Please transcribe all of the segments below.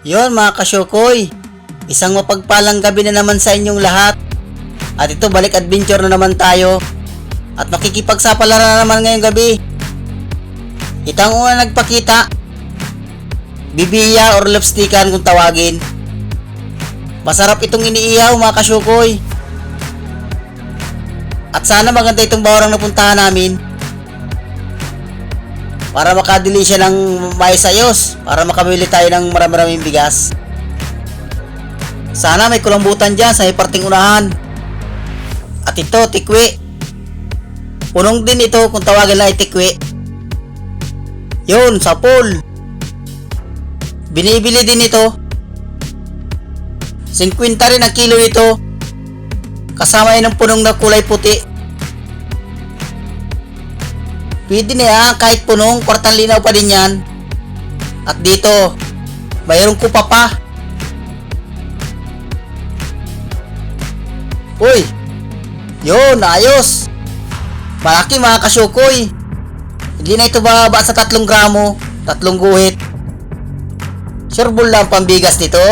Yon mga kasyokoy, isang mapagpalang gabi na naman sa inyong lahat. At ito balik adventure na naman tayo. At makikipagsapalaran na naman ngayong gabi. Ito ang una nagpakita. Bibiya or lipstickan kung tawagin. Masarap itong iniihaw mga kasyokoy. At sana maganda itong bawrang napuntahan namin. Para makadili siya ng mais ayos. Para makamili tayo ng marami-raming bigas. Sana may kulambutan dyan sa may parting unahan. At ito, tikwi. Punong din ito kung tawagin lang ay tikwi. Yun, sa pool. Binibili din ito. 50 rin ang kilo nito. Kasama yan ng punong na kulay puti. Pwede na yan, kahit punong, kwartang linaw pa din yan. At dito, mayroong kupa pa. Uy! Yun, ayos! Malaki mga kasyukoy. Hindi na ito bababa sa tatlong gramo, tatlong guhit. Sureball lang pambigas nito.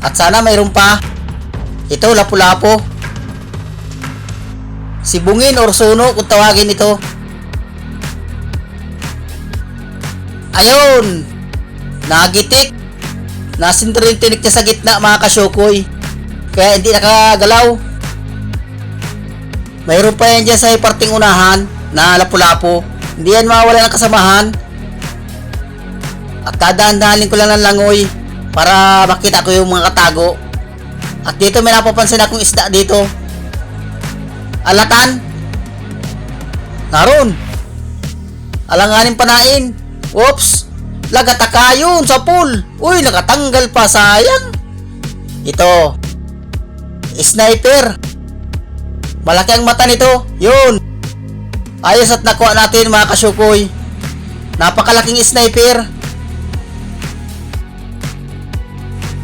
At sana mayroon pa. Ito, lapu-lapo. Sibungin or suno kung tawagin ito. Ayun! Nagitik. Nasindirin tinik niya sa gitna mga kasyokoy. Kaya hindi nakagalaw. Mayroon pa yan dyan sa parting unahan na lapu-lapo. Hindi yan mawala ng kasamahan. At dadaan-dahanin ko lang ng langoy para makita ko yung mga katago. At dito may napapansin akong isda dito. Alatan. Naroon. Alanganin panain. Oops. Lagataka yun sa pool. Uy, nakatanggal pa. Sayang. Ito. Sniper. Malaki ang mata nito. Yun. Ayos at nakuha natin mga kasyukoy. Napakalaking sniper.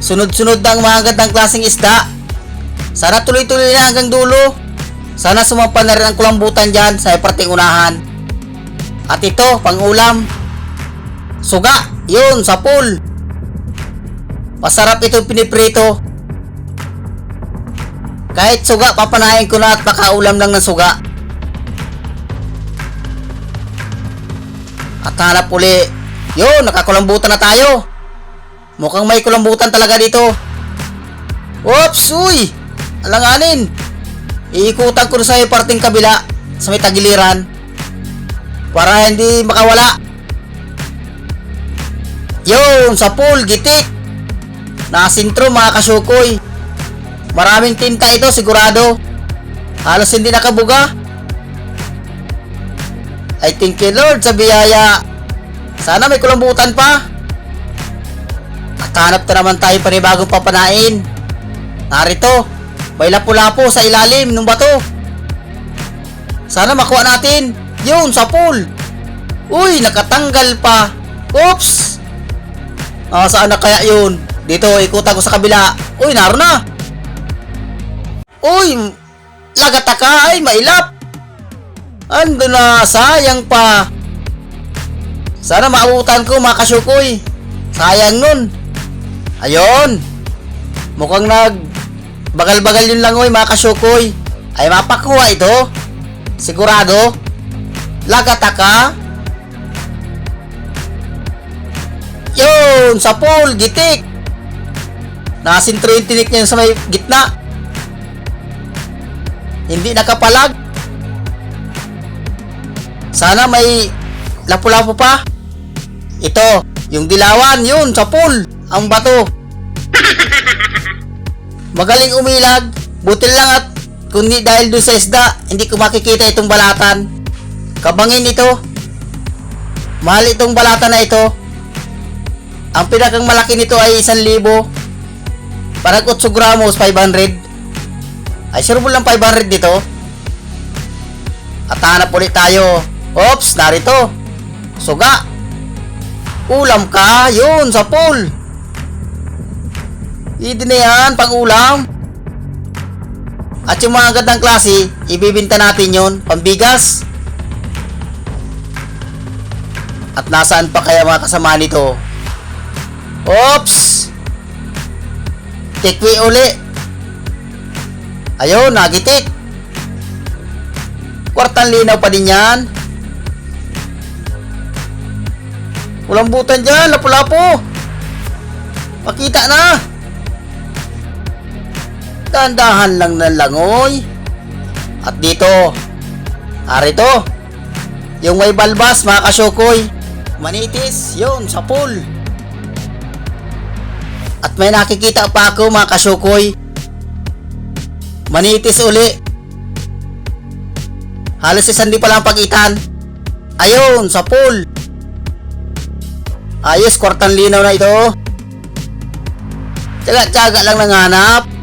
Sunod-sunod na ang mga gandang klaseng isda. Sana tuloy-tuloy na hanggang dulo. Sana sumampa na rin ang kulambutan dyan sa parting unahan. At ito, pang ulam. Suga, yun, sa pool. Masarap itong piniprito. Kahit suga, papanahin ko na at makaulam lang ng suga. At hanap uli. Yun, nakakulambutan na tayo. Mukhang may kulambutan talaga dito. Oops, uy! Alanganin! Iikutan ko sa parting kabila sa may tagiliran para hindi makawala. Yun, sa pool, gitik. Nakasintro mga kasyukoy. Maraming tinta ito sigurado. Halos hindi nakabuga. I thank you Lord sa biyaya. Sana may kulambutan pa. At hanap na naman tayo panibagong papanain. Narito, may lapu-lapo sa ilalim ng bato. Sana makuha natin. Yun, sa pool. Uy, nakatanggal pa. Oops! Ah, saan na kaya yun? Dito, ikutan ko sa kabila. Uy, naroon na. Uy, lagataka ay mailap. Ando na, sayang pa. Sana maabutan ko mga kasyukoy. Sayang nun. Ayun. Mukhang nag bagal-bagal yun lang oy mga kasyukoy. Ay mapakuha ito. Sigurado. Lagataka. Yun, sa pool, gitik. Nakasintro yung tinik niya sa may gitna. Hindi nakapalag. Sana may lapu-lapu pa. Ito, yung dilawan, yun, sa pool. Ang bato. Magaling umilag. Butil lang at kundi dahil dun sa isda, hindi ko makikita itong balatan. Kabangin ito. Mahal itong balatan na ito. Ang pinakang malaki nito ay 1,000. Parang 8 gramos, 500. Ay, sure mo lang 500 dito. At hanap ulit tayo. Oops, narito. Suga. Ulam ka. Yun, sa pool. Hindi na yan, pang ulam. At yung mga gandang klase, ibibinta natin yon pambigas. At nasaan pa kaya mga kasama nito? Oops! Tikwi uli. Ayun, nagitik. Kwartang linaw pa din yan. Walang butan dyan, lapu-lapo. Pakita na. Dandahan lang ng langoy. At dito, ari to. Yung may balbas, mga kasyokoy. Manitis, yun, sa pool. At may nakikita pa ako, mga kasyokoy. Manitis uli. Halos isang di pa lang pagitan. Ayun, sa pool. Ayos, kwartang linaw na ito. Tsaga-tsaga lang nanganap.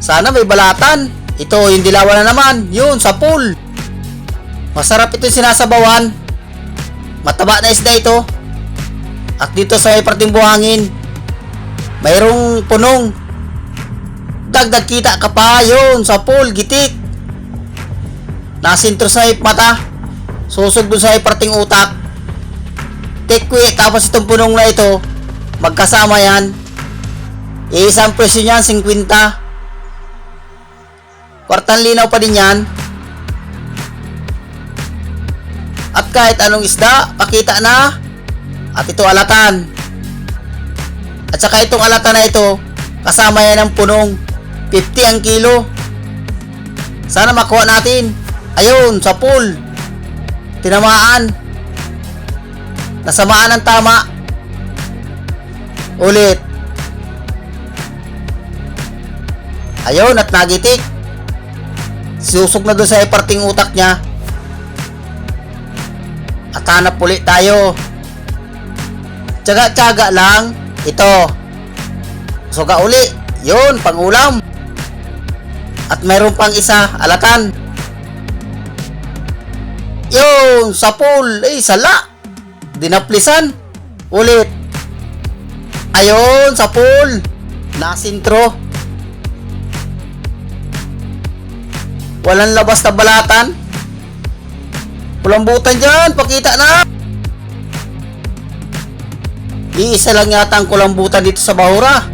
Sana may balatan. Ito, yung dilawan na naman. Yun, sa pool. Masarap ito sinasabawan. Mataba na isda ito. At dito sa may parting buhangin, mayroong punong. Dagdag kita ka pa, yun, sa pool, gitik. Nasintro sa mata. Susog dun sa parting utak. Tekwe, tapos itong punong na ito, magkasama yan. Iisang presyo niyan, 50. Kwartang linaw pa din yan. At kahit anong isda, pakita na. At ito alatan. At saka itong alatan na ito, kasama yan ng punong 50 ang kilo. Sana makuha natin. Ayun, sa pool. Tinamaan. Nasamaan ng tama. Ulit. Ayun, at nagitik. Susok na doon sa parting utak niya. At hanap ulit tayo. Tsaga-tsaga lang. Ito. Suga uli. Yun, pangulam. At mayroon pang isa, alatan. Yun, sa pool. Eh, sala. Dinaplisan. Ulit. Ayun, sa pool. Nasintro. Walang labas na balatan. Walang butan dyan. Pakita na. Iisa lang yata ang kulambutan dito sa Bahura.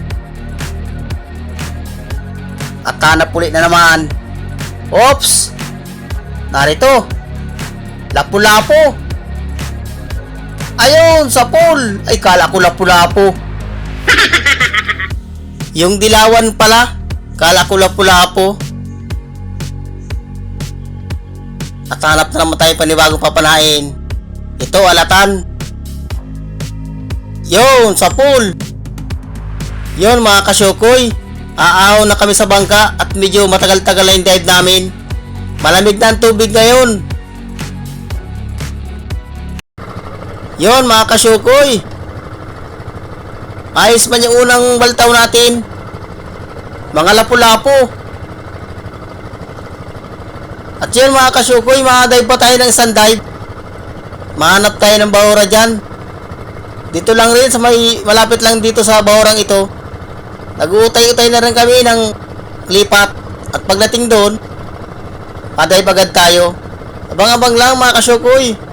At hanap ulit na naman. Oops! Narito. Lapu-lapo. Ayun, sa pool. Ay, kala ko lapu-lapo. Yung dilawan pala. Kala ko lapu-lapo. At hanap na naman tayo panibagong papanain. Ito, alatan. Yun, sa pool. Yun mga kasyokoy. Aahaw na kami sa bangka at medyo matagal-tagal na yung dive namin. Malamig na ang tubig ngayon. Yun mga kasyokoy. Ayos man yung unang baltaw natin. Mga lapu-lapo. At yun mga kasyokoy, makadive pa tayo ng isang dive. Mahanap tayo ng bahura dyan. Dito lang rin sa may malapit lang dito sa bahurang ito. Nag-uutay-utay na rin kami ng lipat. At pagdating doon, padive agad tayo. Abang-abang lang mga kasyokoy.